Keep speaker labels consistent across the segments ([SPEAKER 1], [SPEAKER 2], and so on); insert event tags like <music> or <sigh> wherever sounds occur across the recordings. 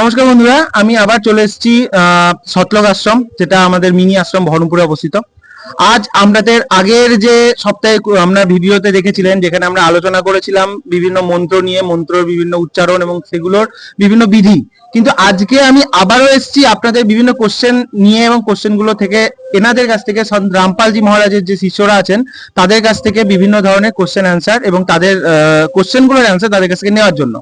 [SPEAKER 1] নমস্কার বন্ধুরা, আমি আবার চলে এসেছি সতলক আশ্রম, যেটা আমাদের মিনি আশ্রম বহরমপুরে অবস্থিত। আজ আমাদের আগের যে সপ্তাহে আমরা ভিডিওতে দেখেছিলেন, যেখানে আমরা আলোচনা করেছিলাম বিভিন্ন মন্ত্র নিয়ে, মন্ত্রর বিভিন্ন উচ্চারণ এবং সেগুলোর বিভিন্ন বিধি। কিন্তু আজকে আমি আবারও এসেছি আপনাদের বিভিন্ন কোশ্চেন নিয়ে এবং কোশ্চেনগুলো থেকে এনাদের কাছ থেকে, সন্ত রামপালজি মহারাজের যে শিষ্যরা আছেন, তাদের কাছ থেকে বিভিন্ন ধরনের কোশ্চেন অ্যান্সার এবং তাদের কোশ্চেনগুলোর অ্যান্সার তাদের কাছ থেকে নেওয়ার জন্য।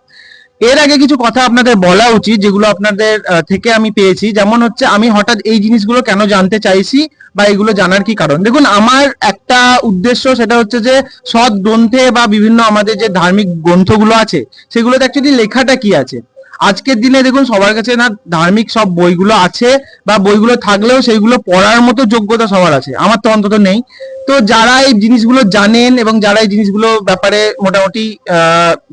[SPEAKER 1] এর আগে কিছু কথা আপনাদের বলা উচিত, যেগুলো আপনাদের থেকে আমি পেয়েছি। যেমন হচ্ছে, আমি হঠাৎ এই জিনিসগুলো কেন জানতে চাইছি বা এগুলো জানার কি কারণ? দেখুন, আমার একটা উদ্দেশ্য সেটা হচ্ছে যে, সৎ গ্রন্থে বা বিভিন্ন আমাদের যে ধার্মিক গ্রন্থগুলো আছে, সেগুলোতে অ্যাকচুয়ালি লেখাটা কি আছে? আজকের দিনে দেখুন সবার কাছে না ধার্মিক সব বইগুলো আছে বা বইগুলো থাকলেও সেইগুলো পড়ার মতো যোগ্যতা সবার আছে। আমার তো অন্তত নেই। তো যারা এই জিনিসগুলো জানেন এবং যারা এই জিনিসগুলো ব্যাপারে মোটামুটি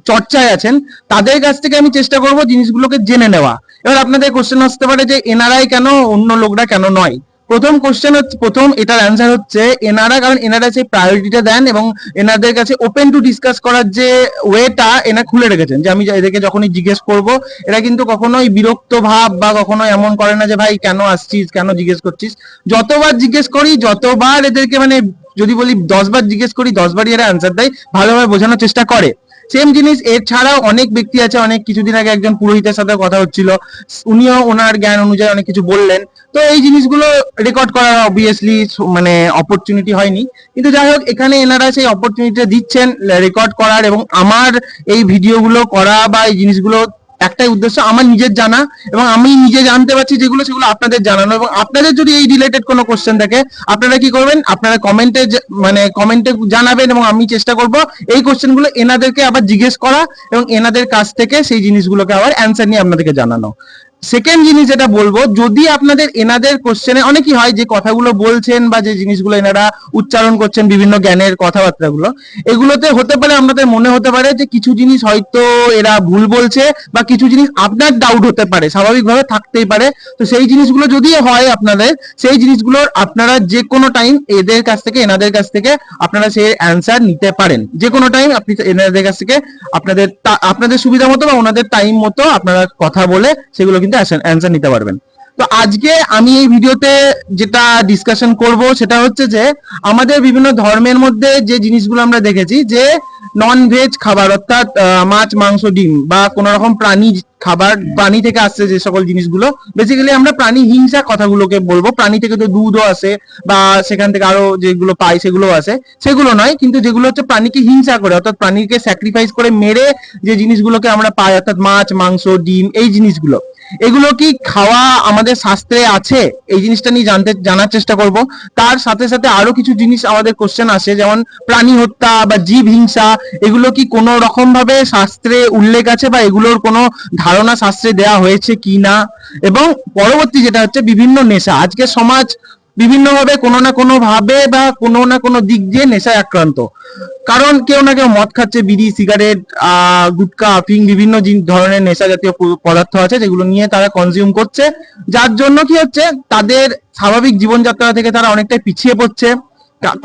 [SPEAKER 1] চর্চায় আছেন, তাদের কাছ থেকে আমি চেষ্টা করব জিনিসগুলোকে জেনে নেওয়া। এবার আপনাদের কোশ্চেন আসতে পারে যে এনারাই কেন অন্য লোকরা কেন নয়? প্রথম কোশ্চেন হচ্ছে, প্রথম এটার অ্যান্সার হচ্ছে, এনারা, কারণ এনারা সেই প্রায়োরিটিটা দেন এবং এনাদের কাছে ওপেন টু ডিসকাস করার যে ওয়েটা এনা খুলে রেখেছেন। যে আমি এদেরকে যখনই জিজ্ঞেস করব, এরা কিন্তু কখনোই বিরক্ত ভাব বা কখনো এমন করে না যে, ভাই, কেন আসছিস? কেন জিজ্ঞেস করছিস? যতবার জিজ্ঞেস করি, যতবার এদেরকে মানে যদি বলি দশবার জিজ্ঞেস করি, দশবারই এরা অ্যান্সার দেয়। ভালোভাবে বোঝানোর চেষ্টা করে। সেম জিনিস, এছাড়াও অনেক ব্যক্তি আছে, অনেক কিছুদিন আগে একজন পুরোহিতের সাথে কথা হচ্ছিল। উনিও ওনার জ্ঞান অনুযায়ী অনেক কিছু বললেন। তো এই জিনিসগুলো রেকর্ড করার অবভিয়াসলি মানে অপরচুনিটি হয়নি। কিন্তু যাই হোক, এখানে এনারা সেই অপরচুনিটিটা দিচ্ছেন রেকর্ড করার এবং আমার এই ভিডিওগুলো করা বা এই জিনিসগুলো একটাই উদ্দেশ্য, আমার নিজের জানা এবং আমি নিজে জানতে পারছি যেগুলো, সেগুলো আপনাদের জানানো এবং আপনাদের যদি এই রিলেটেড কোনো কোশ্চেন থাকে, আপনারা কি করবেন? আপনারা কমেন্টে মানে কমেন্টে জানাবেন এবং আমি চেষ্টা করব এই কোশ্চেনগুলো এনাদেরকে আবার জিজ্ঞেস করা এবং এনাদের কাছ থেকে সেই জিনিসগুলোকে আবার অ্যান্সার নিয়ে আপনাদেরকে জানানো। সেকেন্ড জিনিস যেটা বলব, যদি আপনাদের এনাদের কোশ্চেনে অনেকই হয় যে কথাগুলো বলছেন বা যে জিনিসগুলো এনারা উচ্চারণ করছেন বিভিন্ন জ্ঞানের কথাবার্তাগুলো, এগুলোতে হতে পারে আপনাদের মনে হতে পারে যে কিছু জিনিস হয়তো এরা ভুল বলছে বা কিছু জিনিস আপনার ডাউট হতে পারে, স্বাভাবিকভাবে থাকতেই পারে। তো সেই জিনিসগুলো যদি হয় আপনাদের, সেই জিনিসগুলোর আপনারা যে কোনো টাইম এদের কাছ থেকে, এনাদের কাছ থেকে আপনারা সেই অ্যান্সার নিতে পারেন। যে কোনো টাইম আপনি এনাদের কাছ থেকে আপনাদের আপনাদের সুবিধা মতো বা ওনাদের টাইম মতো আপনারা কথা বলে সেগুলো কিন্তু অ্যান্সার নিতে পারবেন। তো আজকে আমি এই ভিডিওতে যেটা ডিসকাশন করব সেটা হচ্ছে যে, আমাদের বিভিন্ন ধর্মের মধ্যে যে জিনিসগুলো আমরা দেখেছি যে নন ভেজ খাবার, অর্থাৎ মাছ, মাংস, ডিম বা কোন রকম প্রাণী খাবার, প্রাণী থেকে আসছে যে সকল জিনিসগুলো বেসিক্যালি আমরা প্রাণী হিংসা কথাগুলোকে বলব। প্রাণী থেকে তো দুধও আসে বা সেখান থেকে আরও যেগুলো পাই সেগুলো আসে। সেগুলো নয়, কিন্তু যেগুলো হচ্ছে প্রাণীকে হিংসা করে, অর্থাৎ প্রাণীকে স্যাক্রিফাইস করে মেরে যে জিনিসগুলোকে আমরা পাই, অর্থাৎ মাছ, মাংস, ডিম, এই জিনিসগুলো। এগুলো কি খাওয়া আমাদের শাস্ত্রে আছে? এই জিনিসটা নিয়ে জানতে, জানার চেষ্টা করব। তার সাথে সাথে আরও কিছু জিনিস আমাদের কোশ্চেন আসে, যেমন প্রাণী হত্যা বা জীব হিংসা, এগুলো কি কোনো রকম ভাবে শাস্ত্রে উল্লেখ আছে বা এগুলোর কোনো ধারণা শাস্ত্রে দেয়া হয়েছে কি না এবং পরবর্তী যেটা হচ্ছে বিভিন্ন নেশা। আজকে সমাজ বিভিন্নভাবে কোনো না কোনো ভাবে বা কোনো না কোনো দিক দিয়ে নেশায় আক্রান্ত। কারণ কেউ না কেউ মদ খাচ্ছে, বিড়ি, সিগারেট গুটকা আফিং বিভিন্ন ধরনের নেশা জাতীয় পদার্থ আছে যেগুলো নিয়ে তারা কনজিউম করছে। যার জন্য কি হচ্ছে? তাদের স্বাভাবিক জীবনযাত্রা থেকে তারা অনেকটাই পিছিয়ে পড়ছে।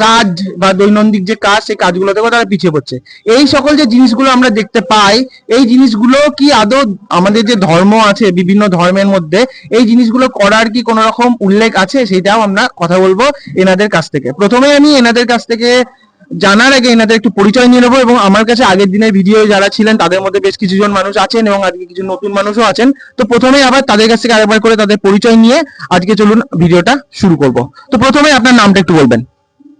[SPEAKER 1] কাজ বা দৈনন্দিন যে কাজ সেই কাজগুলো থেকেও তারা পিছিয়ে পড়ছে। এই সকল যে জিনিসগুলো আমরা দেখতে পাই, এই জিনিসগুলো কি আদৌ আমাদের যে ধর্ম আছে, বিভিন্ন ধর্মের মধ্যে, এই জিনিসগুলো করার কি কোনো রকম উল্লেখ আছে? সেটাও আমরা কথা বলব এনাদের কাছ থেকে। প্রথমে আমি এনাদের কাছ থেকে জানার আগে এনাদের একটু পরিচয় নিয়ে নেব এবং আমার কাছে আগের দিনের ভিডিও যারা ছিলেন, তাদের মধ্যে বেশ কিছু জন মানুষ আছেন এবং আজকে কিছু নতুন মানুষও আছেন। তো প্রথমে আবার তাদের কাছ থেকে আরেকবার করে তাদের পরিচয় নিয়ে আজকে চলুন ভিডিওটা শুরু করব। তো প্রথমে আপনার নামটা একটু বলবেন।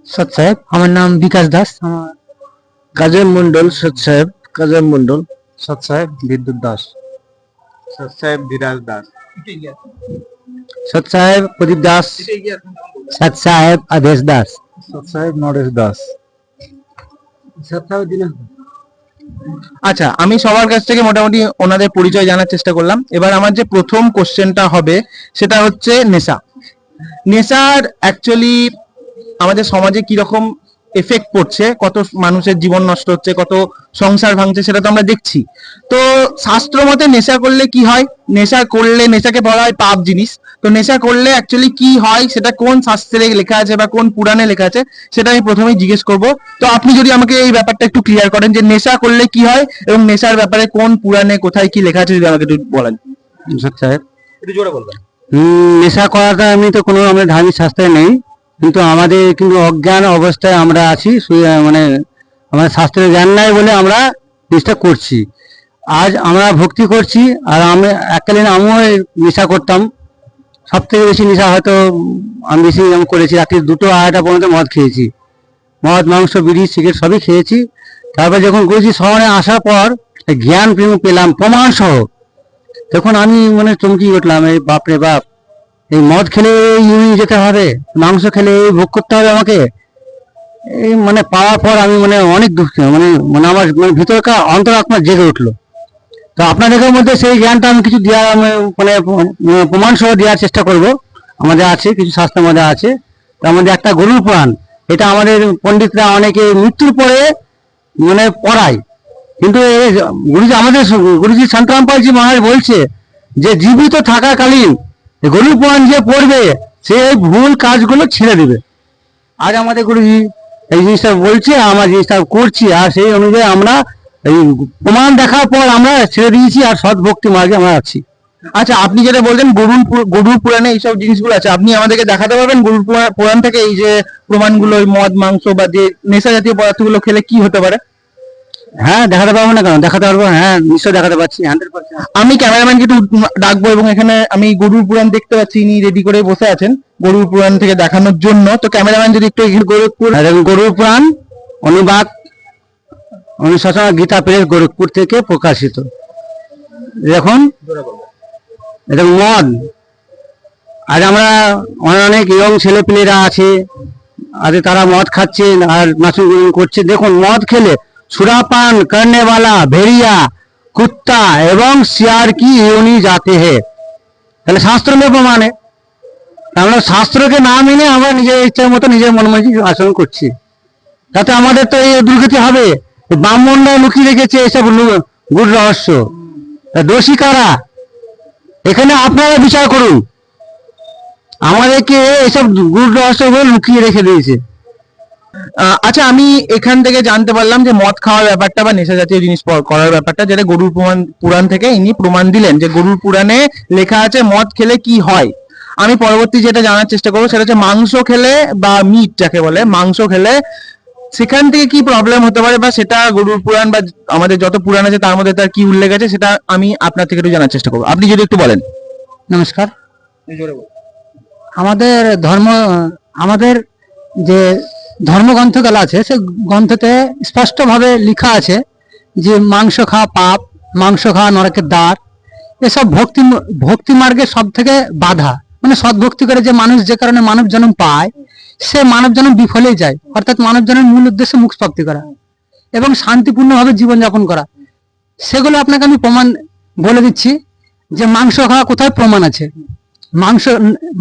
[SPEAKER 2] সৎ সাহেব আমার নাম বিকাশ দাস। আমার
[SPEAKER 3] কাজের মন্ডল সৎ সাহেব কাজের মন্ডল
[SPEAKER 2] সৎ সাহেব বিদ্যুৎ দাস।
[SPEAKER 3] সৎ সাহেব ধীরাজ দাস।
[SPEAKER 2] সৎ সাহেব প্রদীপ দাস। সৎ সাহেব আদেশ দাস।
[SPEAKER 3] সৎ সাহেব নরেশ দাস।
[SPEAKER 2] সৎ সাহেব দিনেশ
[SPEAKER 1] আচ্ছা আমি সবার কাছ থেকে মোটামুটি ওনাদের পরিচয় জানার চেষ্টা করলাম। এবার আমার যে প্রথম কোশ্চেনটা হবে সেটা হচ্ছে নেশা। নেশার অ্যাকচুয়ালি আমাদের সমাজে কি রকম এফেক্ট পড়ছে? কত মানুষের জীবন নষ্ট হচ্ছে? কত সংসার ভাঙছে? সেটা তো আমরা দেখছি। তো শাস্ত্র মতে নেশা করলে কি হয়? নেশা করলে নেশাকে বলা হয় পাপ জিনিস। তো নেশা করলে অ্যাকচুয়ালি কি হয়? সেটা কোন শাস্ত্রে লেখা আছে বা কোন পুরাণে লেখা আছে? সেটা আমি প্রথমেই জিজ্ঞেস করব। তো আপনি যদি আমাকে এই ব্যাপারটা একটু ক্লিয়ার করেন যে নেশা করলে কি হয় এবং নেশার ব্যাপারে কোন পুরাণে কোথায় কি লেখা আছে যদি আমাকে একটু বলেন।
[SPEAKER 4] সাহেব
[SPEAKER 1] একটু জোরে বলবেন।
[SPEAKER 4] হুম, নেশা করাটা আমি তো কোনো আমাদের ধার্মিক শাস্ত্রে নেই। কিন্তু আমাদের কিন্তু অজ্ঞান অবস্থায় আমরা আছি মানে আমাদের শাস্ত্রে জ্ঞান নাই বলে আমরা জিনিসটা করছি। আজ আমরা ভক্তি করছি, আর আমি, এককালীন আমিও নেশা করতাম। সব থেকে বেশি নেশা হয়তো আমি বেশি করেছি। রাত্রি দুটো আড়াইটা পর্যন্ত মদ খেয়েছি। মদ, মাংস, বিড়ি, সিগারেট সবই খেয়েছি। তারপর যখন গুরুজি শহরে আসার পর জ্ঞান প্রেম পেলাম প্রমাণ সহ তখন আমি মানে চমকি উঠলাম, এই বাপরে বাপ। এই মদ খেলে ইউনি যেতে হবে, মাংস খেলে এই ভোগ করতে হবে আমাকে। এই মানে পাওয়ার পর আমি মানে অনেক দুঃখ মানে মানে আমার মানে ভিতরকার অন্তরাত্মা জেগে উঠল। তো আপনাদের মধ্যে সেই জ্ঞানটা আমি কিছু দেওয়ার মানে প- প্রমাণ সহ দেওয়ার চেষ্টা করব। আমাদের আছে, কিছু শাস্ত্রের মধ্যে আছে। তো আমাদের একটা গরুর পুরাণ, এটা আমাদের পণ্ডিতরা অনেকে মৃত্যুর পরে মানে পড়ায়। কিন্তু গুরুজি, আমাদের গুরুজি শান্তরাম পালজি মহারাজ বলছে যে, জীবিত থাকাকালীন গরুর পুরাণ যে পড়বে সে এই ভুল কাজগুলো ছেড়ে দেবে। আজ আমাদের গুরুজি এই জিনিসটা বলছে, আমরা জিনিসটা করছি, আর সেই অনুযায়ী আমরা এই প্রমাণ দেখার পর আমরা ছেড়ে দিয়েছি, আর সৎ ভক্তি মার্গে আমরা আছি।
[SPEAKER 1] আচ্ছা আপনি যেটা বলছেন গরুর গরুর পুরাণে এইসব জিনিসগুলো আছে, আপনি আমাদেরকে দেখাতে পারবেন গরুর পুরা- পুরাণ থেকে এই যে প্রমাণগুলো, মদ, মাংস বা যে নেশা জাতীয় পদার্থগুলো খেলে কি হতে পারে?
[SPEAKER 4] হ্যাঁ দেখাতে পারব না কেন? দেখাতে পারব হ্যাঁ নিশ্চয় দেখাতে পারছি হান্ড্রেড পার্সেন্ট
[SPEAKER 1] আমি ক্যামেরাম্যানকে একটু ডাকবো এবং এখানে আমি গরুর পুরাণ দেখতে পাচ্ছি, ইনি রেডি করে বসে আছেন গরুর পুরাণ থেকে দেখানোর জন্য। তো ক্যামেরাম্যান যদি একটু গোরখপুর
[SPEAKER 4] দেখুন, গরুর পুরাণ, অনুবাদ, অনুশাসন গীতা প্রেস গোরখপুর থেকে প্রকাশিত। দেখুন এটা মদ। আজ আমরা অনেক ইয়ং ছেলেপিলেরা আছে, আজ তারা মদ খাচ্ছে আর নাচুন করছে। দেখুন, মদ খেলে সুরাপান করনেওয়ালা ভেড়িয়া কুত্তা এবং শিয়ার কি ইউনি যাতে হে। তাহলে শাস্ত্র মে প্রমাণ। है আমরা শাস্ত্রকে না মেনে আমরা নিজের ইচ্ছার মতো নিজের মনমর্জি আচরণ করছি। তাতে আমাদের তো এই দুর্গতি হবে। ব্রাহ্মণরা লুকিয়ে রেখেছে এসব গুড় রহস্য। দোষী কারা? এখানে আপনারা বিচার করুন। আমাদেরকে এসব গুড় রহস্য লুকিয়ে রেখে দিয়েছে।
[SPEAKER 1] আচ্ছা আমি এখান থেকে জানতে পারলাম যে মদ খাওয়ার ব্যাপারটা বা নেশা জাতীয় জিনিস করার ব্যাপারটা যেটা গরুর পুরাণ পুরাণ থেকে ইনি প্রমাণ দিলেন যে গরুর পুরাণে লেখা আছে মদ খেলে কি হয়। আমি পরবর্তী যেটা জানার চেষ্টা করব সেটা হচ্ছে মাংস খেলে বা মিট যাকে বলে মাংস খেলে সেখান থেকে কি প্রবলেম হতে পারে বা সেটা গরুর পুরাণ বা আমাদের যত পুরাণ আছে তার মধ্যে তার কি উল্লেখ আছে সেটা আমি আপনার থেকে একটু জানার চেষ্টা করব। আপনি যদি একটু বলেন।
[SPEAKER 4] নমস্কার। আমাদের ধর্ম আমাদের যে ধর্মগ্রন্থগুলো আছে, সে গ্রন্থতে স্পষ্টভাবে লেখা আছে যে মাংস খাওয়া পাপ, মাংস খাওয়া নরকের দ্বার, এসব ভক্তি ভক্তি মার্গে সব থেকে বাধা। মানে সদ্ভক্তি করে যে মানুষ যে কারণে মানব জন্ম পায়, সে মানব জন্ম বিফলেই যায়। অর্থাৎ মানব জন্মের মূল উদ্দেশ্য মুখ প্রাপ্তি করা এবং শান্তিপূর্ণভাবে জীবনযাপন করা। সেগুলো আপনাকে আমি প্রমাণ বলে দিচ্ছি যে মাংস খাওয়া কোথায় প্রমাণ আছে। মাংস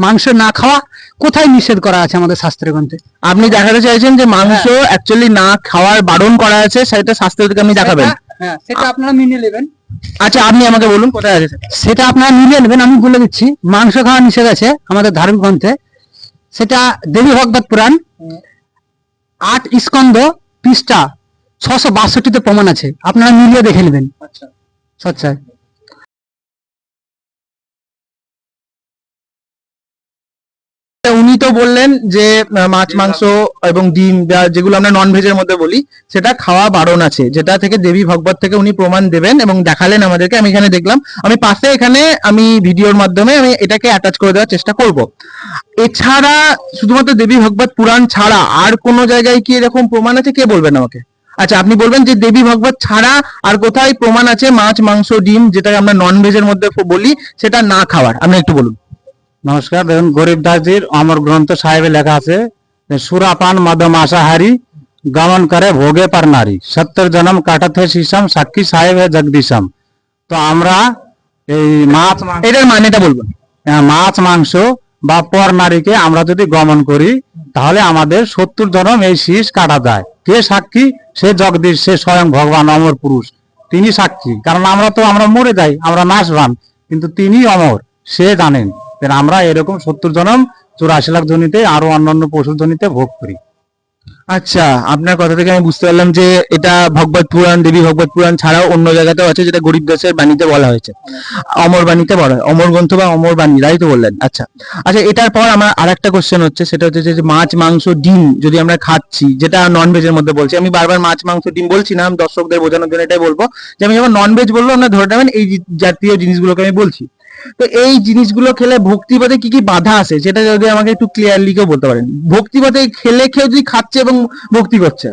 [SPEAKER 4] মাংস না খাওয়া কোথায় নিষেধ করা আছে আমাদের শাস্ত্রের গ্রন্থে?
[SPEAKER 1] আপনি দেখাতে চাইছেন যে মাংস। অ্যাকচুয়ালি না খাওয়ার বারণ করা আছে সেটা শাস্ত্র থেকে আপনি দেখাবেন।
[SPEAKER 4] হ্যাঁ সেটা আপনারা মিলিয়ে নেবেন।
[SPEAKER 1] আচ্ছা আপনি আমাকে বলুন কোথায় আছে সেটা?
[SPEAKER 4] আপনারা মিলিয়ে নেবেন আমি বলে দিচ্ছি মাংস খাওয়া নিষেধ আছে আমাদের ধার্মিক গ্রন্থে। সেটা দেবী ভগবত পুরাণ আট স্কন্দ পৃষ্ঠা ছশো বাষট্টিতে প্রমাণ আছে। আপনারা মিলিয়ে দেখে নেবেন। আচ্ছা।
[SPEAKER 1] উনি তো বললেন যে মাছ মাংস এবং ডিম যেগুলো আমরা নন ভেজের মধ্যে বলি সেটা খাওয়া বারণ আছে। যেটা থেকে দেবী ভগবত থেকে উনি প্রমাণ দেবেন এবং দেখালেন আমাদেরকে। আমি এখানে দেখলাম আমি পাশে এখানে আমি ভিডিওর মাধ্যমে আমি এটাকে অ্যাটাচ করে দেওয়ার চেষ্টা করব। এছাড়া শুধুমাত্র দেবী ভগবত পুরাণ ছাড়া আর কোনো জায়গায় কি এরকম প্রমাণ আছে? কে বলবেন আমাকে? আচ্ছা আপনি বলবেন যে দেবী ভগবত ছাড়া আর কোথায় প্রমাণ আছে মাছ মাংস ডিম যেটা আমরা নন ভেজের মধ্যে বলি সেটা না খাওয়ার? আপনি একটু বলুন।
[SPEAKER 4] নমস্কার দেখুন গরিব দাসজির অমর গ্রন্থ সাহেবে লেখা আছে সুরাপান মদ মাসাহারি গমন করে ভোগে পার নারী। সত্তর জনম কাটাতে শীষম সাক্ষী সাহেব জগদীশম। তো আমরা এই মাছ মাংস
[SPEAKER 1] এটার মানেটা বলবেন
[SPEAKER 4] আহ, মাছ মাংস বা পর নারীকে আমরা যদি গমন করি তাহলে আমাদের সত্তর জনম এই শীষ কাটা যায়। কে সাক্ষী? সে জগদীশ সে স্বয়ং ভগবান অমর পুরুষ। তিনি সাক্ষী। কারণ আমরা তো আমরা মরে যাই আমরা নাশবান। কিন্তু তিনি অমর সে জানেন। যে আমরা এরকম সত্তর জনম চুরাশি লাখ জনিতে আরও অন্যান্য পশুর জনিতে ভোগ করি।
[SPEAKER 1] আচ্ছা আপনার কথা থেকে আমি বুঝতে পারলাম যে এটা ভগবত পুরাণ, দেবী ভগবত পুরাণ ছাড়াও অন্য জায়গাতেও আছে যেটা গরিব দাসের বাণীতে বলা হয়েছে। অমর বাণীতে বলা হয়, অমর গ্রন্থ বা অমর বাণী, তাই তো বললেন? আচ্ছা আচ্ছা এটার পর আমার আরেকটা কোশ্চেন হচ্ছে, সেটা হচ্ছে যে মাছ, মাংস, ডিম যদি আমরা খাচ্ছি, যেটা নন ভেজের মধ্যে বলছি, আমি বারবার মাছ, মাংস, ডিম বলছি না আমি দর্শকদের বোঝানোর জন্য এটাই বলব যে, আমি যখন নন ভেজ বলব আপনারা ধরে নেবেন এই জাতীয় জিনিসগুলোকে আমি বলছি। তো এই জিনিসগুলো খেলে ভক্তিপথে কি কি বাধা আছে? সেটা যদি আমাকে একটু ক্লিয়ারলি কেউ বলতে পারেন। ভক্তিপথে খেলে খেয়ে যদি খাচ্ছে এবং ভক্তি করছে,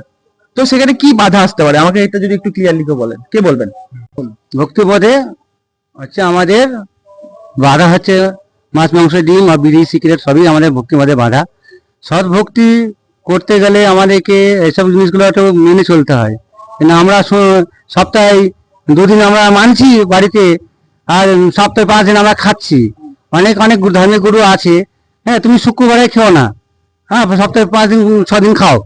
[SPEAKER 1] তো সেখানে কি বাধা আসতে পারে? আমাকে এটা যদি একটু ক্লিয়ারলি কেউ বলেন। কে বলবেন?
[SPEAKER 4] ভক্তিপদে হচ্ছে আমাদের বাধা হচ্ছে মাছ, মাংস, ডিম আর বিড়ি, সিগারেট, সবই আমাদের ভক্তিপদে বাধা। সৎ ভক্তি করতে গেলে আমাদেরকে এসব জিনিসগুলো একটু মেনে চলতে হয়। আমরা সপ্তাহে দুদিন আমরা মানছি বাড়িতে আর সপ্তাহে পাঁচ দিন আমরা খাচ্ছি। অনেক অনেক ধর্মের গুরু আছে। হ্যাঁ তুমি শুক্রবারে খেও না। হ্যাঁ সপ্তাহে পাঁচ দিন ছ দিন খাও।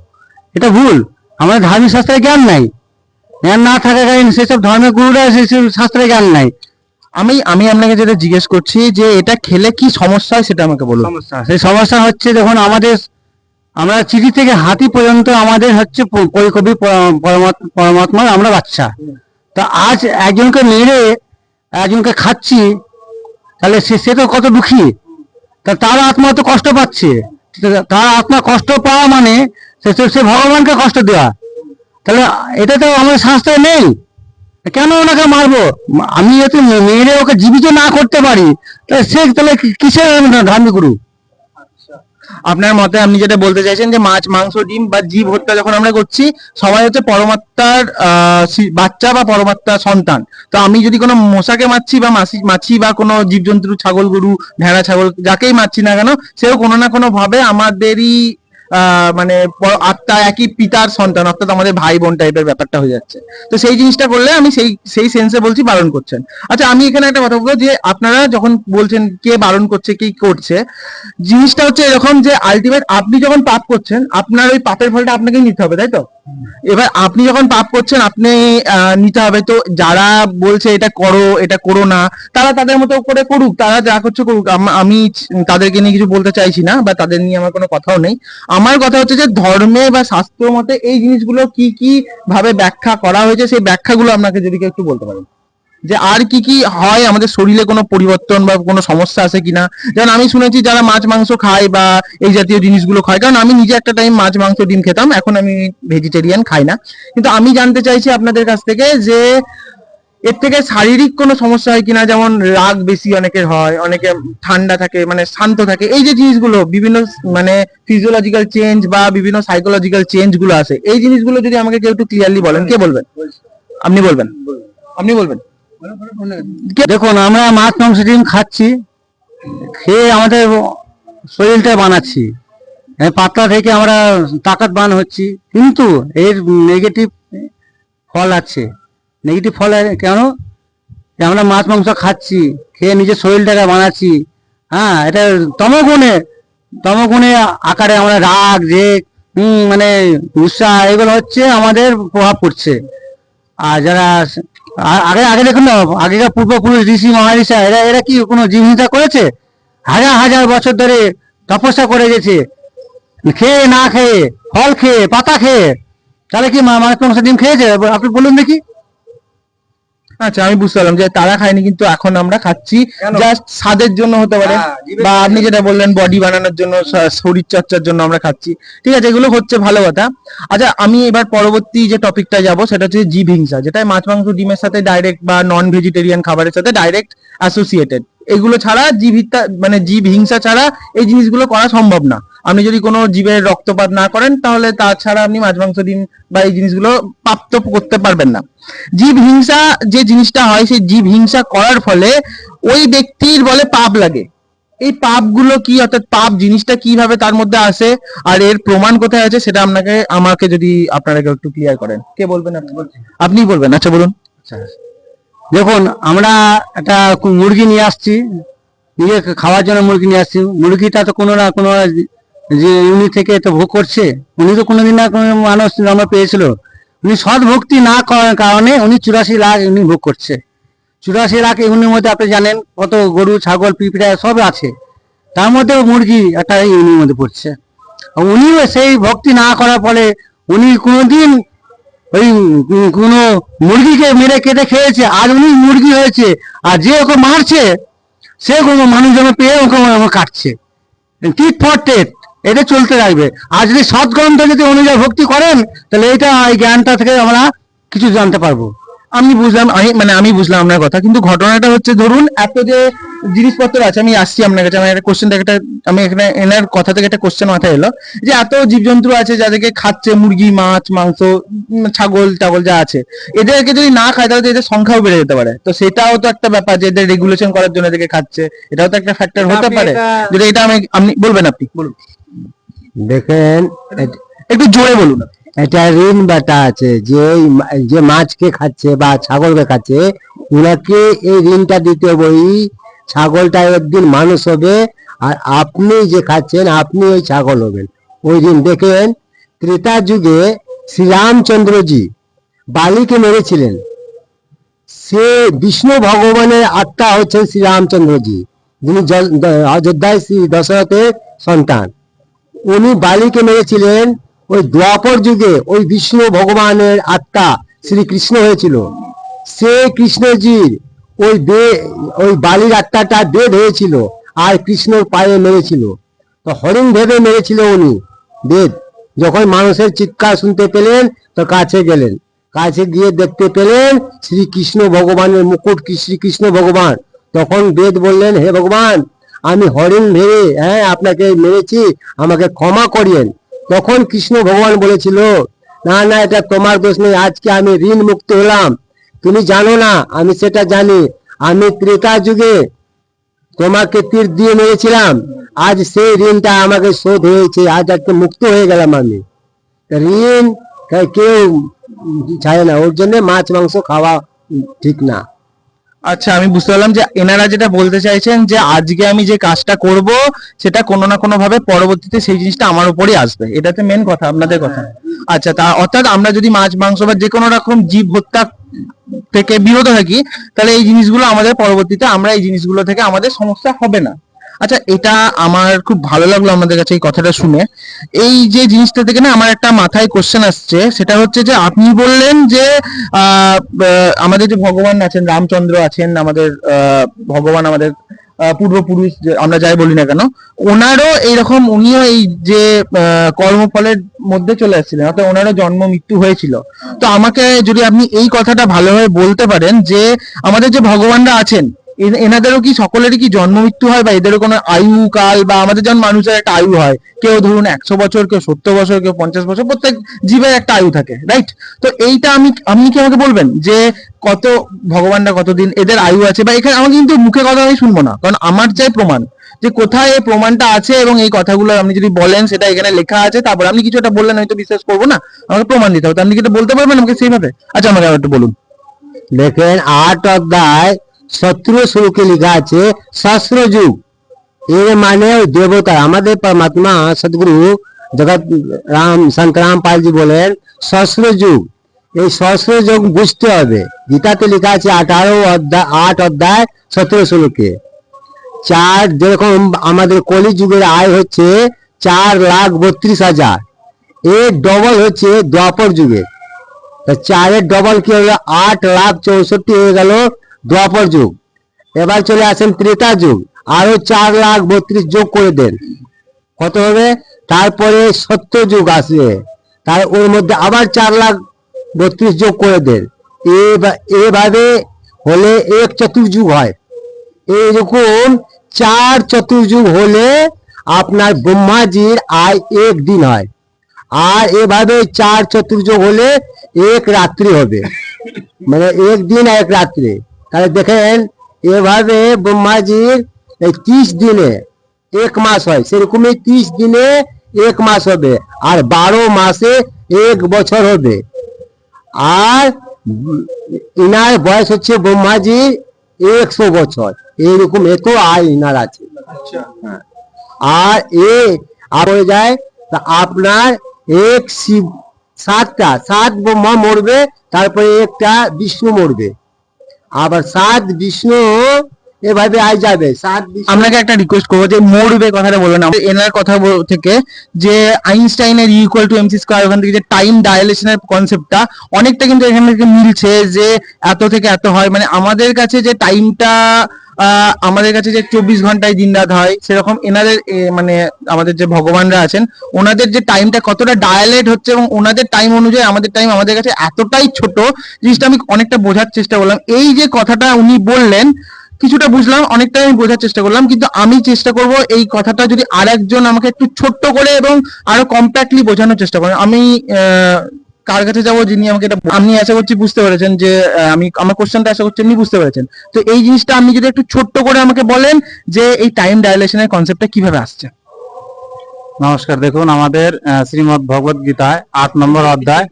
[SPEAKER 4] এটা ভুল। আমাদের ধার্মিক শাস্ত্রে জ্ঞান নাই। জ্ঞান না থাকাকালীন সেসব ধর্মের গুরুরা সেসব শাস্ত্রে জ্ঞান নাই।
[SPEAKER 1] আমি আমি আপনাকে যেটা জিজ্ঞেস করছি যে এটা খেলে কি সমস্যা হয় সেটা আমাকে বলুন।
[SPEAKER 4] সমস্যা সেই সমস্যা হচ্ছে যখন আমাদের আমরা চিঠি থেকে হাতি পর্যন্ত আমাদের হচ্ছে পরিকবি পরমাত্মার আমরা বাচ্চা। তা আজ একজনকে মেরে একজনকে খাচ্ছি, তাহলে সে সে তো কত দুঃখী। তা তার আত্মা তো কষ্ট পাচ্ছে। তার আত্মা কষ্ট পাওয়া মানে সে, সে- ভগবানকে কষ্ট দেওয়া তাহলে এটা তো আমাদের শাস্ত্রে নেই। কেন ওনাকে মারবো? আমি যদি মেরে ওকে জীবিত না করতে পারি। তাহলে সে তাহলে কিসের ধার্মিক গুরু?
[SPEAKER 1] আপনার মতে আপনি যেটা বলতে চাইছেন যে মাছ, মাংস, ডিম বা জীব হত্যা যখন আমরা করছি, সবাই হচ্ছে পরমাত্মার বাচ্চা বা পরমাত্মার সন্তান। তো আমি যদি কোনো মশাকে মারছি বা মাছি মাছি বা কোনো জীবজন্তু, ছাগল, গরু, ভেড়া, ছাগল, যাকেই মারছি না কেন, সেও কোনো না কোনো ভাবে আমাদেরই মানে আত্মা একই পিতার সন্তান, অর্থাৎ আমাদের ভাই বোন টাইপের ব্যাপারটা হয়ে যাচ্ছে। তো সেই জিনিসটা করলে আমি সেই সেই সেন্সে বলছি বারণ করছেন। আচ্ছা আমি এখানে একটা কথা বলব যে আপনারা যখন বলছেন কে বারণ করছে, কি করছে, জিনিসটা হচ্ছে এরকম যে আলটিমেট আপনি যখন পাপ করছেন, আপনার ওই পাপের ফলটা আপনাকেই নিতে হবে, তাই তো? এবার আপনি যখন পাপ করছেন, আপনি নিতে হবে। তো যারা বলছে এটা করো এটা করো না, তারা তাদের মতো করে করুক, তারা যা করছে করুক। আমি তাদেরকে নিয়ে কিছু বলতে চাইছি না, বা তাদের নিয়ে আমার কোনো কথাও নেই। আমার কথা হচ্ছে যে ধর্মে বা শাস্ত্র মতে এই জিনিসগুলো কি কি ভাবে ব্যাখ্যা করা হয়েছে, সেই ব্যাখ্যাগুলো আপনাকে যদি একটু বলতে পারেন। যে আর কি কি হয়, আমাদের শরীরে কোনো পরিবর্তন বা কোনো সমস্যা আছে কিনা? যেমন আমি শুনেছি যারা মাছ, মাংস খায় বা এই জাতীয় জিনিসগুলো খায়, কারণ আমি নিজে একটা টাইম মাছ, মাংস, ডিম খেতাম, এখন আমি ভেজিটেরিয়ান খাই না। কিন্তু আমি জানতে চাইছি আপনাদের কাছ থেকে যে এর থেকে শারীরিক কোনো সমস্যা হয় কিনা? যেমন রাগ বেশি অনেকের হয়, অনেকে ঠান্ডা থাকে মানে শান্ত থাকে, এই যে জিনিসগুলো, বিভিন্ন মানে ফিজিওলজিক্যাল চেঞ্জ বা বিভিন্ন সাইকোলজিক্যাল চেঞ্জগুলো আছে এই জিনিসগুলো যদি আমাকে কেউ একটু ক্লিয়ারলি বলেন, কে বলবেন? আপনি বলবেন। আপনি বলবেন।
[SPEAKER 4] দেখুন, আমরা মাছ, মাংস, ডিম খাচ্ছি, খেয়ে আমাদের শরীরটা বানাচ্ছি পাতলা থেকে আমরা তাকাত বান হচ্ছি, কিন্তু এর নেগেটিভ ফল আছে। নেগেটিভ ফল কেন? যে আমরা মাছ, মাংস খাচ্ছি, খেয়ে নিজের শরীরটাকে বানাচ্ছি। হ্যাঁ এটা তমগুণে তমগুণে আকারে আমরা রাগ যে মানে উৎসাহ এগুলো হচ্ছে আমাদের প্রভাব পড়ছে। আর যারা আগে আগে দেখুন না, আগেকার পূর্বপুরুষ, ঋষি, মহারিষা, এরা এরা কি কোনো জীবহিংসা করেছে? হাজার হাজার বছর ধরে তপস্যা করে গেছে। খেয়ে না খেয়ে, ফল খেয়ে, পাতা খেয়ে। তাহলে কি মাছ, মাংস, ডিম খেয়েছে? আপনি বলুন দেখি।
[SPEAKER 1] আচ্ছা আমি বুঝতে পারলাম যে তারা খায়নি কিন্তু এখন আমরা খাচ্ছি। জাস্ট স্বাদের জন্য হতে পারে।
[SPEAKER 4] হ্যাঁ,
[SPEAKER 1] বা আপনি যেটা বললেন বডি বানানোর জন্য শরীর চর্চার জন্য আমরা খাচ্ছি। ঠিক আছে এগুলো হচ্ছে ভালো কথা। আচ্ছা আমি এবার পরবর্তী যে টপিকটা যাব সেটা হচ্ছে জীব হিংসা যেটা মাছ মাংস ডিমের সাথে ডাইরেক্ট বা নন ভেজিটেরিয়ান খাবারের সাথে ডাইরেক্ট অ্যাসোসিয়েটেড এগুলো ছাড়া জীব মানে জীব হিংসা ছাড়া এই জিনিসগুলো করা সম্ভব না। আপনি যদি কোনো জীবের রক্তপাত না করেন, তাহলে তাছাড়া আপনি মাছ মাংস ডিম বা এই জিনিসগুলো প্রাপ্ত করতে পারবেন না। জীব হিংসা যে জিনিসটা হয়, সেই জীব হিংসা করার ফলে ওই ব্যক্তির বলে পাপ লাগে। এই পাপগুলো কি, অর্থাৎ পাপ জিনিসটা কীভাবে তার মধ্যে আসে, আর এর প্রমাণ কোথায় আছে, সেটা আপনাকে, আমাকে যদি আপনারা কেউ একটু ক্লিয়ার করেন। কে বলবেন আপনি? বলবেন। আচ্ছা বলুন।
[SPEAKER 4] দেখুন, আমরা একটা মুরগি নিয়ে আসছি নিজে খাওয়ার জন্য মুরগি নিয়ে আসছি। মুরগিটা তো কোনো না কোনো যে উনি থেকে তো ভোগ করছে, উনি তো কোনোদিন না কোনো মানুষ জন্ম পেয়েছিল। উনি সৎ ভক্তি না করার কারণে উনি চুরাশি লাখ উনি ভোগ করছে। চুরাশি লাখ এগুলির মধ্যে আপনি জানেন কত গরু, ছাগল, পিঁপড়া সব আছে। তার মধ্যে মুরগি একটা ইউনির মধ্যে পড়ছে।
[SPEAKER 2] উনিও সেই ভক্তি না করার ফলে উনি কোনোদিন ওই কোনো মুরগিকে মেরে কেটে খেয়েছে, আর উনি মুরগি হয়েছে, আর যে ওকে মারছে, সে কোনো মানুষজন পেয়ে ওকে কাটছে। Tit for tat. এটা চলতে থাকবে। আর যদি সৎগ্রন্থ যদি অনুযায়ী ভক্তি করেন তাহলে এটা এই জ্ঞানটা থেকে আমরা কিছু জানতে পারব।
[SPEAKER 1] আমি বুঝলাম আমি মানে আমি বুঝলাম আপনার কথা কিন্তু ঘটনাটা হচ্ছে ধরুন এত যে জিনিসপত্র আছে আমি আসছি আপনার কাছে আমি একটা কোশ্চেন থেকে একটা আমি এখানে এনার কথা থেকে একটা কোশ্চেন মাথায় এলো যে এত জীবজন্তু আছে যাদেরকে খাচ্ছে মুরগি মাছ মাংস ছাগল টাগল যা আছে এদেরকে যদি না খায় তাহলে এদের সংখ্যাও বেড়ে যেতে পারে। তো সেটাও তো একটা ব্যাপার যে এদের রেগুলেশন করার জন্য এদেরকে খাচ্ছে এটাও তো একটা ফ্যাক্টর হতে পারে। যদি এটা আমি আপনি বলবেন আপনি। বলুন।
[SPEAKER 3] দেখেন
[SPEAKER 1] একটু জোরে বলুন।
[SPEAKER 3] এটা ঋণ বাটা আছে, যে যে মাছকে খাচ্ছে বা ছাগলকে খাচ্ছে ওনাকে এই ঋণটা দিতে হবে ওই ছাগলটা একদিন মানুষ হবে, আর আপনি যে খাচ্ছেন, আপনি ওই ছাগল হবেন। ওই ঋণ দেখেন, ত্রেতা যুগে শ্রীরামচন্দ্রজি বালিকে মেরেছিলেন। সে বিষ্ণু ভগবানের আত্মা হচ্ছেন শ্রীরামচন্দ্রজি, যিনি অযোধ্যায় শ্রী দশরথের সন্তান। উনি বালিকে মেরেছিলেন ওই দ্বাপর যুগে, ওই বিষ্ণু ভগবানের আত্মা শ্রীকৃষ্ণ হয়েছিল। সে কৃষ্ণজির ওই বে ওই বালির আত্মাটা বেদ হয়েছিল আর কৃষ্ণর পায়ে মেরেছিল। তো হরিণ ভেবে মেরেছিল উনি। বেদ যখন মানুষের চিৎকার শুনতে পেলেন, তো কাছে গেলেন। কাছে গিয়ে দেখতে পেলেন শ্রীকৃষ্ণ ভগবানের মুকুট শ্রীকৃষ্ণ ভগবান। তখন বেদ বললেন, হে ভগবান আমি হরিণ ভেবে হ্যাঁ আপনাকে মেরেছি, আমাকে ক্ষমা করিয়েন। তখন কৃষ্ণ ভগবান বলেছিল, না না, এটা তোমার দোষ নেই, আজকে আমি ঋণ মুক্ত হলাম। তুমি জানো না, আমি সেটা জানি। আমি ত্রেতা যুগে তোমাকে তীর দিয়ে মেরেছিলাম। আজ সেই ঋণটা আমাকে শোধ হয়েছে, আজ আজকে মুক্ত হয়ে গেলাম আমি। ঋণ, কেউ চায় না, ওর জন্য মাছ, মাংস খাওয়া ঠিক না।
[SPEAKER 1] আচ্ছা আমি বুঝতে পারলাম যে এনারা যেটা বলতে চাইছেন যে আজকে আমি যে কাজটা করব, সেটা কোনো না কোনো ভাবে পরবর্তীতে সেই জিনিসটা আমার উপরই আসবে। এটাতে মেন কথা, আপনাদের কথা। আচ্ছা তা অর্থাৎ আমরা যদি মাছ, মাংস বা যে কোনো রকম জীব হত্যা থেকে বিরত থাকি, তাহলে এই জিনিসগুলো আমাদের পরবর্তীতে, আমরা এই জিনিসগুলো থেকে আমাদের সমস্যা হবে না। আচ্ছা এটা আমার খুব ভালো লাগল আমাদের কাছে এই কথাটা শুনে। এই যে জিনিসটা থেকে না আমার একটা মাথায় কোশ্চেন আসছে, সেটা হচ্ছে যে আপনি বললেন যে আমাদের যে ভগবান আছেন, রামচন্দ্র আছেন, আমাদের ভগবান আমাদের পূর্বপুরুষ আমরা যাই বলি না কেন, ওনারও এইরকম উনিও এই যে কর্মফলের মধ্যে চলে আসছিলেন, অর্থাৎ ওনারও জন্ম মৃত্যু হয়েছিল। তো আমাকে যদি আপনি এই কথাটা ভালোভাবে বলতে পারেন যে, আমাদের যে ভগবানরা আছেন এনাদেরও কি সকলেরই কি জন্ম মৃত্যু হয় বা এদেরও কোনো আয়ু, কাল বা আমাদের যেমন মানুষের একটা আয়ু হয়, কেউ ধরুন একশো বছর, কেউ সত্তর বছর, কেউ পঞ্চাশ বছর, প্রত্যেক জীবের একটা আয়ু থাকে রাইট তো এইটা আমি আপনি কি আমাকে বলবেন যে কত ভগবানরা কতদিন এদের আয়ু আছে? বা এখানে আমাকে কিন্তু মুখে কথা আমি শুনব না, কারণ আমার চাই প্রমাণ যে কোথায় এই প্রমাণটা আছে এবং এই কথাগুলো আপনি যদি বলেন সেটা এখানে লেখা আছে, তারপর আপনি কিছু একটা বললেন, হয়তো বিশ্বাস করব না, আমাকে প্রমাণ দিতে হবে। আপনি কি বলতে পারবেন আমাকে সেইভাবে? আচ্ছা আমাকে একটু বলুন।
[SPEAKER 3] দেখেন, আট অধ্যায় সতেরো শ্লোকে লেখা আছে সহস্র যুগ। এর মানে দেবতা, আমাদের পরমাত্মা সদগুরু জগৎ রাম, সন্ত রামপাল জি বলেন সহস্র যুগ। এই সহস্র যুগ বুঝতে হবে। গীতাতে লেখা আছে আঠারো অধ্যায়, আট অধ্যায় সতেরো শ্লোকে চার, যেরকম আমাদের কলি যুগের আয় হচ্ছে চার লাখ বত্রিশ হাজার। এর ডবল হচ্ছে দ্বাপর যুগে। চারের ডবল কি হলো? আট লাখ চৌষট্টি হয়ে গেল দ্বাপর যুগ। এবার চলে আসেন ত্রেতা যুগ। আরও চার লাখ বত্রিশ যোগ করে দেন। কত হবে? তারপরে সত্য যুগ আসবে তার ওর মধ্যে আবার চার লাখ বত্রিশ যোগ করে দেন। এভাবে হলে এক চতুর্যুগ হয়। এইরকম চার চতুর্যুগ হলে আপনার ব্রহ্মাজির আয় এক দিন হয়। আর এভাবে চার চতুর্যুগ হলে এক রাত্রি হবে। মানে এক দিন এক রাত্রি। তাহলে দেখেন এভাবে ব্রহ্মাজির এই ত্রিশ দিনে এক মাস হয়। সেরকমই ত্রিশ দিনে এক মাস হবে আর বারো মাসে এক বছর হবে। আর ইনার বয়স হচ্ছে ব্রহ্মাজির একশো বছর। এইরকম এত আয় ইনার আছে। হ্যাঁ। আর এ আর হয়ে যায় তা আপনার এক শিব সাতটা সাত ব্রহ্মা মরবে তারপরে একটা বিষ্ণু মরবে। আবার সাত বিষ্ণু এভাবে আই যাবে
[SPEAKER 1] আপনাকে একটা রিকোয়েস্ট করব যে মরবে কথাটা বলবেন না এনার কথা থেকে যে আইনস্টাইনের ইকুয়াল টু এমসি স্কোয়ার ওখান থেকে যে টাইম ডায়ালেশনের কনসেপ্টটা অনেকটা কিন্তু এখান থেকে মিলছে যে এত থেকে এত হয়। মানে আমাদের কাছে যে টাইমটা আমাদের কাছে যে চব্বিশ ঘন্টায় দিন রাত হয়, সেরকম এনাদের মানে আমাদের যে ভগবানরা আছেন, ওনাদের যে টাইমটা কতটা ডায়ালেট হচ্ছে এবং ওনাদের টাইম অনুযায়ী আমাদের টাইম আমাদের কাছে এতটাই ছোট, জিনিসটা আমি অনেকটা বোঝার চেষ্টা করলাম। এই যে কথাটা উনি বললেন কিছুটা বুঝলাম, অনেকটাই আমি বোঝার চেষ্টা করলাম, কিন্তু আমি চেষ্টা করব এই কথাটা যদি আরেকজন আমাকে একটু ছোট্ট করে এবং আরও কম্প্যাক্টলি বোঝানোর চেষ্টা করেন। আমি কার কাছে যাব যিনি আমাকে এটা আপনি আশা করছি বুঝতে পেরেছেন যে আমি আমার কোশ্চেনটা আশা করছি আপনি বুঝতে পেরেছেন। তো এই জিনিসটা আপনি যদি একটু ছোট্ট করে আমাকে বলেন যে এই টাইম ডাইলেশনের কনসেপ্টটা কীভাবে আসছে।
[SPEAKER 2] নমস্কার, দেখুন আমাদের শ্রীমদ্ ভগবত গীতায় আট নম্বর অধ্যায়,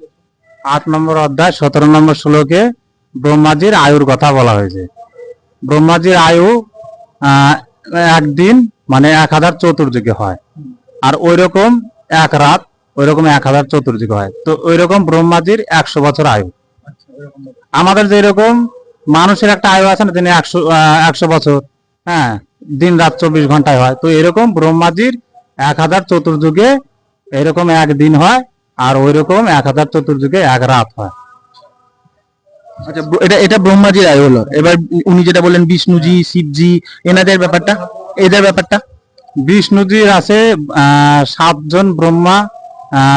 [SPEAKER 2] আট নম্বর অধ্যায়, সতেরো নম্বর শ্লোকে ব্রহ্মাজির আয়ুর কথা বলা হয়েছে। ব্রহ্মাজির আয়ু একদিন মানে এক হাজার চতুর্যুগে হয়। আর ওই রকম এক রাত ওই রকম এক হাজার চতুর্যুগে হয়। তো ওই রকম ব্রহ্মাজির একশো বছর আয়ু। আমাদের যেরকম মানুষের একটা আয়ু আছে না তিনি একশো একশো বছর হ্যাঁ দিন রাত চব্বিশ ঘন্টায় হয়। তো এরকম ব্রহ্মাজির এক হাজার চতুর্যুগে এরকম এক দিন হয়, আর ওই রকম এক হাজার চতুর্যুগে এক রাত হয়।
[SPEAKER 1] আচ্ছা এটা এটা ব্রহ্মাজির আয় হলো। এবার উনি যেটা বললেন, বিষ্ণুজি, শিবজি, এনাদের ব্যাপারটা? এদের ব্যাপারটা?
[SPEAKER 2] বিষ্ণুজির আছে সাতজন ব্রহ্মা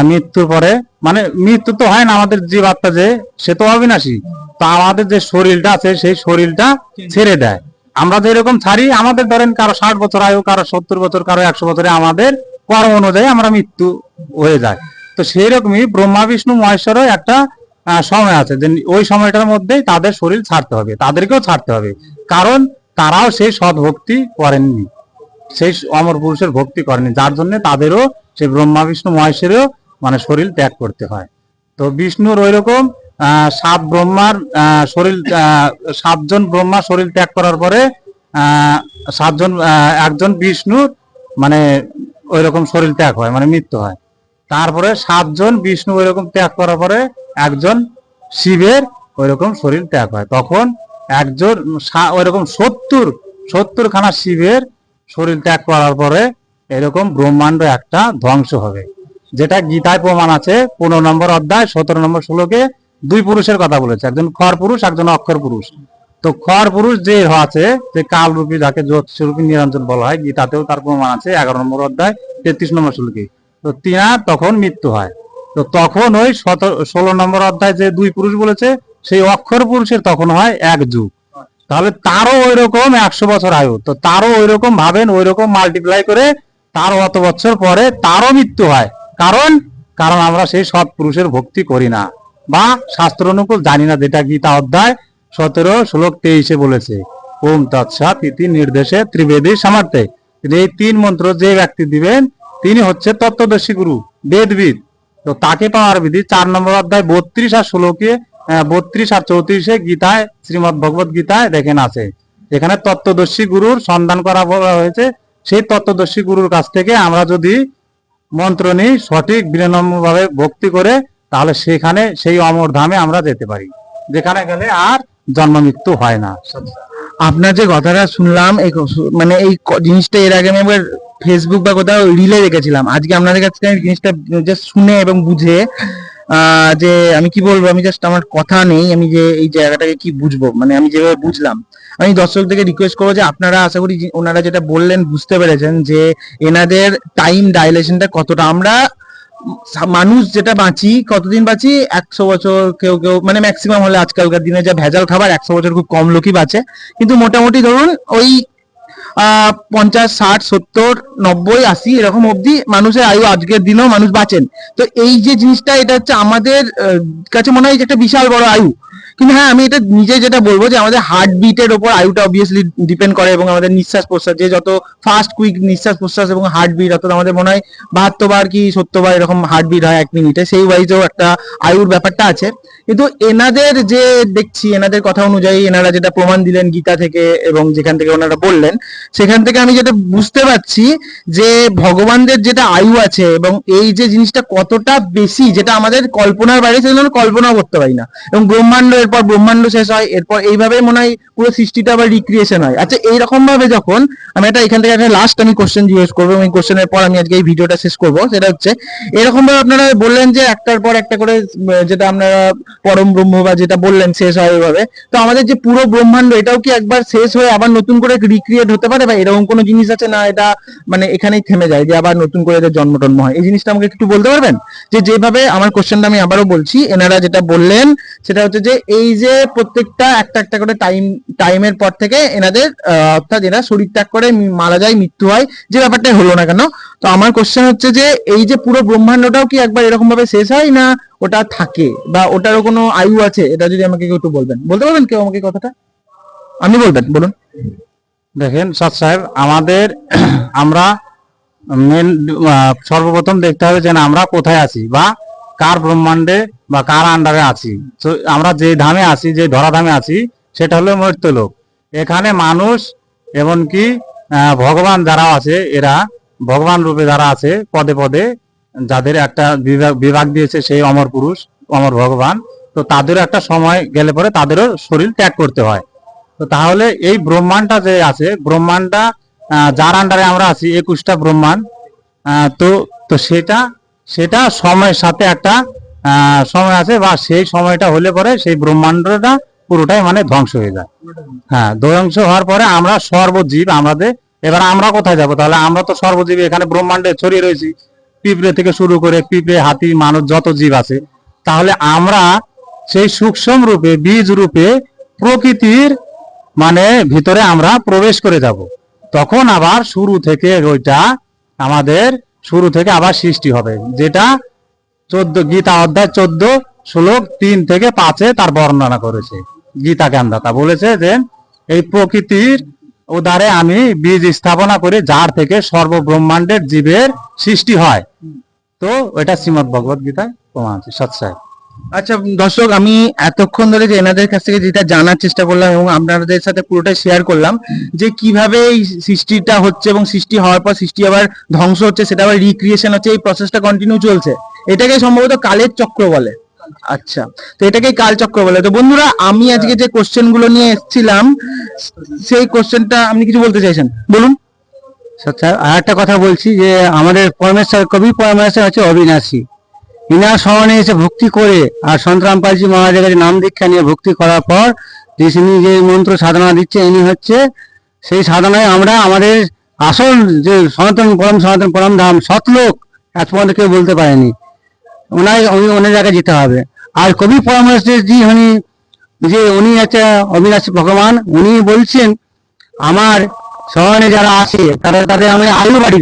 [SPEAKER 2] মৃত্যুর পরে। মানে মৃত্যু তো হয় না আমাদের জীবাত্মা যে, সে তো অবিনাশী। তো আমাদের যে শরীরটা আছে, সেই শরীরটা ছেড়ে দেয়। আমরা যেরকম ছাড়ি, আমাদের ধরেন কারও ষাট বছর আয়ু, কারও সত্তর বছর, কারও একশো বছরে আমাদের কর্ম অনুযায়ী আমরা মৃত্যু হয়ে যায়। তো সেই রকমই ব্রহ্মা, বিষ্ণু, মহেশ্বরও একটা সময় আছে। যে ওই সময়টার মধ্যেই তাদের শরীর ছাড়তে হবে। তাদেরকেও ছাড়তে হবে। কারণ তারাও সেই সৎ ভক্তি করেননি। সেই অমর পুরুষের ভক্তি করেনি যার জন্য তাদেরও সেই ব্রহ্মা, বিষ্ণু, মহেশেরও মানে শরীর ত্যাগ করতে হয়। তো বিষ্ণুর ওই রকম সাত ব্রহ্মার শরীর সাতজন ব্রহ্মা শরীর ত্যাগ করার পরে সাতজন একজন বিষ্ণুর মানে ওই রকম শরীর ত্যাগ হয় মানে মৃত্যু হয়। তারপরে সাতজন বিষ্ণু ওই রকম ত্যাগ করার পরে একজন শিবের ওই রকম শরীর ত্যাগ হয়। তখন একজন সা- ওই রকম সত্তর সত্তর খানা শিবের শরীর ত্যাগ করার পরে এরকম ব্রহ্মাণ্ড একটা ধ্বংস হবে। যেটা গীতায় প্রমাণ আছে, পনেরো নম্বর অধ্যায়, সতেরো নম্বর শ্লোকে দুই পুরুষের কথা বলেছে। একজন খর পুরুষ, একজন অক্ষর পুরুষ। তো খর পুরুষ যে আছে, যে কালরূপী, যাকে জ্যোতিষরূপী নিরঞ্জন বলা হয়, গীতাতেও তার প্রমাণ আছে, এগারো নম্বর অধ্যায়, তেত্রিশ নম্বর শ্লোকে। তো তিনার তখন মৃত্যু হয়। তো তখন ওই ষোলো নম্বর অধ্যায় যে দুই পুরুষ বলেছে, সেই অক্ষর পুরুষের তখন হয় এক যুগ। তাহলে তারও ওই রকম একশো বছর আয়ু। তো তারও ওই রকম ভাবেন ওই রকম মাল্টিপ্লাই করে তার অত বছর পরে তারও মৃত্যু হয়। কারণ কারণ আমরা সেই সৎ পুরুষের ভক্তি করি না। বা শাস্ত্র অনুকূল জানি না যেটা গীতা অধ্যায় সতেরো, শ্লোক তেইশে বলেছে, ওম তৎসাৎ ইতি নির্দেশে ত্রিবেদী সামর্থ্যে কিন্তু এই তিন মন্ত্র যে ব্যক্তি দিবেন, তিনি হচ্ছে তত্ত্বদর্শী গুরু, বেদবিদ। তো তাকে পাওয়ার বিধি চার নম্বর অধ্যায় বত্রিশ আর ষোলোকে বত্রিশ আর চৌত্রিশে গীতায়, শ্রীমদ ভগবত গীতায় দেখেন আছে। এখানে তত্ত্বদর্শী গুরুর সন্ধান করা বলা হয়েছে। সেই তত্ত্বদর্শী গুরুর কাছ থেকে আমরা যদি মন্ত্র নিই, সঠিক বিনম্রভাবে ভক্তি করে, তাহলে সেখানে সেই অমর ধামে আমরা যেতে পারি। যেখানে গেলে আর জন্ম মৃত্যু হয় না।
[SPEAKER 1] আপনার যে কথাটা শুনলাম মানে এই জিনিসটা এর আগে আমি ফেসবুক বা কোথাও রিলে দেখেছিলাম। আজকে আপনাদের কাছ আমি জিনিসটা জাস্ট শুনে এবং বুঝে যে আমি কি বলব, আমি জাস্ট আমার কথা নেই, আমি যে এই জায়গাটাকে কি বুঝব? মানে আমি যেভাবে বুঝলাম, আমি দর্শকদেরকে রিকোয়েস্ট করব যে আপনারা আশা করি ওনারা যেটা বললেন বুঝতে পেরেছেন যে এনাদের টাইম ডাইলেশনটা কতটা। আমরা মানুষ যেটা বাঁচি, কতদিন বাঁচি? একশো বছর কেউ কেউ মানে ম্যাক্সিমাম হলে আজকালকার দিনে যা ভেজাল খাবার, একশো বছর খুব কম লোকই বাঁচে। কিন্তু মোটামুটি ধরুন ওই পঞ্চাশ, ষাট, সত্তর, নব্বই, আশি এরকম অবধি মানুষের আয়ু আজকের দিনেও মানুষ বাঁচেন। তো এই যে জিনিসটা, এটা হচ্ছে আমাদের কাছে মনে হয় যে একটা বিশাল বড় আয়ু। কিন্তু হ্যাঁ আমি এটা নিজে যেটা বলব যে আমাদের হার্ট বিটের ওপর আয়ুটা অবভিয়াসলি ডিপেন্ড করে এবং আমাদের নিঃশ্বাস প্রশ্বাস, যে যত ফাস্ট কুইক নিঃশ্বাস প্রশ্বাস এবং হার্ট বিট অর্থাৎ আমাদের মনে হয় বাহাত্তর কি সত্তর বার এরকম হার্ট বিট হয় এক মিনিটে, সেই ওয়াইজেও একটা আয়ুর ব্যাপারটা আছে। কিন্তু এনাদের যে দেখছি, এনাদের কথা অনুযায়ী এনারা যেটা প্রমাণ দিলেন গীতা থেকে এবং যেখান থেকে ওনারা বললেন, সেখান থেকে আমি যেটা বুঝতে পারছি যে ভগবানদের যেটা আয়ু আছে এবং এই যে জিনিসটা কতটা বেশি, যেটা আমাদের কল্পনার বাইরে সেগুলো আমরা কল্পনাও করতে পারি না। এবং ব্রহ্মাণ্ড এরপর ব্রহ্মাণ্ড শেষ হয়, এরপর এইভাবে মনে হয় পুরো সৃষ্টিটা আবার রিক্রিয়েশন হয়। আচ্ছা এইরকম ভাবে যখন আমি একটা এখান থেকে একটা লাস্ট আমি কোশ্চেন জিজ্ঞেস করব, এবং এই কোশ্চেনের পর আমি আজকে এই ভিডিওটা শেষ করব, সেটা হচ্ছে এরকম ভাবে আপনারা বললেন যে একটার পর একটা করে যেটা আপনারা পরম ব্রহ্ম বা যেটা বললেন শেষ হয় এভাবে তো আমাদের যে পুরো ব্রহ্মাণ্ড, এটাও কি একবার শেষ হয়ে আবার নতুন করে রিক্রিয়েট হতে পারে? বা এরকম কোনো জিনিস আছে না এটা মানে এখানেই থেমে যায়, যে আবার নতুন করে এদের জন্ম টন্ম হয়? এই জিনিসটা আমাকে একটু বলতে পারবেন? যে যেভাবে আমার কোশ্চেনটা আমি আবারও বলছি, এনারা যেটা বললেন, সেটা হচ্ছে যে এই যে প্রত্যেকটা একটা একটা করে টাইম টাইমের পর থেকে এনাদের অর্থাৎ এরা শরীর ত্যাগ করে মারা যায়, মৃত্যু হয়, যে ব্যাপারটাই হলো না কেন? তো আমার কোশ্চেন হচ্ছে যে এই যে পুরো ব্রহ্মাণ্ডটাও কি একবার এরকম ভাবে শেষ হয় না ওটা থাকে? বা ওটারও কোনো আয়ু আছে? এটা যদি আমাকে একটু বলবেন। বলতে পারবেন কেউ আমাকে কথাটা? আপনি বলবেন, বলুন।
[SPEAKER 2] দেখেন সৎ সাহেব, আমাদের <clears throat> আমরা মেন সর্বপ্রথম দেখতে হবে যে আমরা কোথায় আছি বা কার ব্রহ্মাণ্ডে বা কার আন্ডারে আছি? তো আমরা যে ধামে আছি, যে ধরাধামে আছি, সেটা হলো মৃত্যুলোক। এখানে মানুষ এমনকি ভগবান যারা আছে, এরা ভগবান রূপে যারা আছে, পদে পদে যাদের একটা বিভাগ বিভাগ দিয়েছে সেই অমর পুরুষ, অমর ভগবান, তো তাদেরও একটা সময় গেলে পরে তাদেরও শরীর ত্যাগ করতে হয়। তো তাহলে এই ব্রহ্মাণ্ডটা যে আছে, ব্রহ্মাণ্ডটা যার আন্ডারে আমরা আছি, একুশটা ব্রহ্মাণ্ড তো তো সেটা সেটা সময়ের সাথে একটা সময় আছে বা সেই সময়টা হলে পরে সেই ব্রহ্মাণ্ডটা পুরোটাই মানে ধ্বংস হয়ে যায়। হ্যাঁ ধ্বংস হওয়ার পরে আমরা সর্বজীব আমাদের, এবার আমরা কোথায় যাব? তাহলে আমরা তো সর্বজীব এখানে ব্রহ্মাণ্ডে ছড়িয়ে রয়েছি। পিঁপড়ে থেকে শুরু করে পিঁপড়ে, হাতি, মানুষ, যত জীব আছে। তাহলে আমরা সেই সূক্ষ্ম রূপে, বীজ রূপে প্রকৃতির মানে ভিতরে আমরা প্রবেশ করে যাব। তখন আবার শুরু থেকে ওইটা আমাদের শুরু থেকে আবার সৃষ্টি হবে। যেটা চোদ্দ, গীতা অধ্যায় চোদ্দ, শ্লোক তিন থেকে পাঁচে তার বর্ণনা করেছে। গীতা জ্ঞানদাতা বলেছে যে, এই প্রকৃতির উদারে আমি বীজ স্থাপনা করে যার থেকে সর্বব্রহ্মাণ্ডের জীবের সৃষ্টি হয়। তো এটা শ্রীমদ ভগবত গীতায় প্রমাণ আছে সৎসায়
[SPEAKER 1] আচ্ছা দর্শক, আমি এতক্ষণ ধরে যে এনাদের কাছ থেকে যেটা জানার চেষ্টা করলাম এবং আপনাদের সাথে পুরোটাই শেয়ার করলাম, যে কীভাবে এই সৃষ্টিটা হচ্ছে এবং সৃষ্টি হওয়ার পর সৃষ্টি আবার ধ্বংস হচ্ছে, সেটা আবার রিক্রিয়েশন হচ্ছে, এই প্রসেসটা কন্টিনিউ চলছে। এটাকে সম্ভবত কালের চক্র বলে। আচ্ছা তো এটাকেই কাল চক্র বলে। তো বন্ধুরা, আমি আজকে যে কোশ্চেনগুলো নিয়ে এসেছিলাম, সেই কোশ্চেনটা আপনি কিছু বলতে চাইছেন? বলুন।
[SPEAKER 2] আচ্ছা আর একটা কথা বলছি যে আমাদের পরমেশ্বর কবি, পরমেশ্বর হচ্ছে অবিনাশী। ইনার স্মরণে এসে ভক্তি করে আর সন্তরাম পালজি মহারাজের কাছে নাম দীক্ষা নিয়ে ভক্তি করার পর তিনি যে মন্ত্র সাধনা দিচ্ছে, ইনি হচ্ছে সেই সাধনায় আমরা আমাদের আসল যে সনাতন পরম সনাতন পরম ধাম সতলোক এত পর্যন্ত কেউ বলতে পারেনি। ওনার অন্য জায়গায় যেতে হবে। আর কবি পরমেশ্বর জি উনি যে উনি হচ্ছে অবিনাশী ভগবান, উনি বলছেন, আমার শহরে যারা আছে, তারা তাদের আমি আয়ু বাড়ি